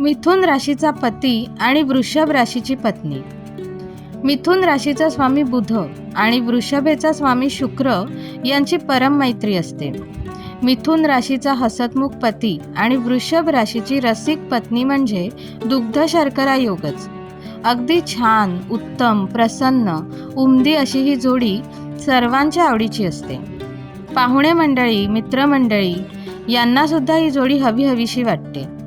मिथुन राशीचा पती आणि वृषभ राशीची पत्नी. मिथुन राशीचा स्वामी बुध आणि वृषभेचा स्वामी शुक्र यांची परम मैत्री असते. मिथुन राशीचा हसतमुख पती आणि वृषभ राशीची रसिक पत्नी म्हणजे दुग्ध शर्करा योगच. अगदी छान उत्तम प्रसन्न उमदी अशी ही जोडी सर्वांच्या आवडीची असते. पाहुणे मंडळी मित्रमंडळी यांना सुद्धा ही जोडी हवी हवीशी वाटते.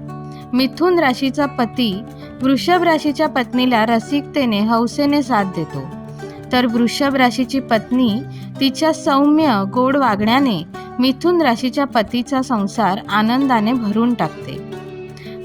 मिथुन राशीचा पती वृषभ राशीच्या पत्नीला रसिकतेने हौसेने साथ देतो. तर वृषभ राशीची पत्नी तिच्या सौम्य गोड वागण्याने मिथुन राशीच्या पतीचा संसार आनंदाने भरून टाकते.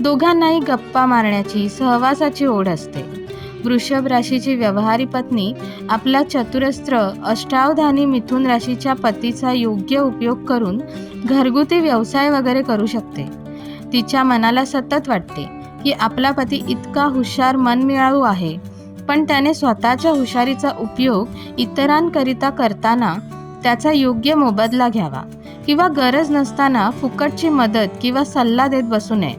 दोघांनाही गप्पा मारण्याची सहवासाची ओढ असते. वृषभ राशीची व्यवहारी पत्नी आपला चतुरस्त्र अष्टावधानी मिथुन राशीच्या पतीचा योग्य उपयोग करून घरगुती व्यवसाय वगैरे करू शकते. तिच्या मनाला सतत वाटते की आपला पती इतका हुशार मनमिळाऊ आहे. पण त्याने स्वतःच्या हुशारीचा उपयोग इतरांकरिता करताना त्याचा योग्य मोबदला घ्यावा किंवा गरज नसताना फुकटची मदत किंवा सल्ला देत बसू नये.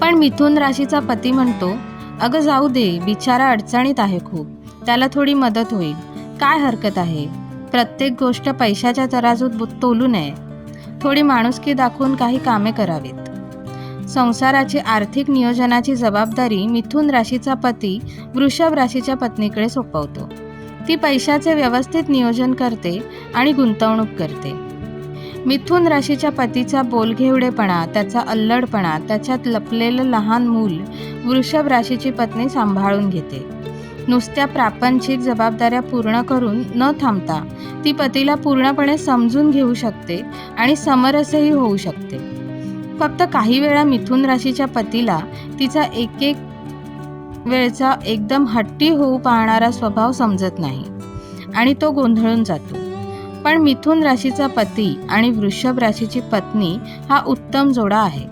पण मिथुन राशीचा पती म्हणतो अगं जाऊ दे बिचारा अडचणीत आहे खूप. त्याला थोडी मदत होईल. काय हरकत आहे? प्रत्येक गोष्ट पैशाच्या तराजूत तोलू नये. थोडी माणुसकी दाखवून काही कामे करावीत. संसाराची आर्थिक नियोजनाची जबाबदारी मिथुन राशीचा पती वृषभ राशीच्या पत्नीकडे सोपवतो. ती पैशाचे व्यवस्थित नियोजन करते आणि गुंतवणूक करते. मिथुन राशीच्या पतीचा बोलघेवडेपणा त्याचा अल्लडपणा त्याच्यात लपलेलं लहान मूल वृषभ राशीची पत्नी सांभाळून घेते. नुसत्या प्रापंचिक जबाबदाऱ्या पूर्ण करून न थांबता ती पतीला पूर्णपणे समजून घेऊ शकते आणि समरसही होऊ शकते. फक्त काही वेळा मिथुन राशीच्या पतीला तिचा एक एक वेळचा एकदम हट्टी होऊ पाहणारा स्वभाव समजत नाही आणि तो गोंधळून जातो. पण मिथुन राशीचा पती आणि वृषभ राशीची पत्नी हा उत्तम जोडा आहे.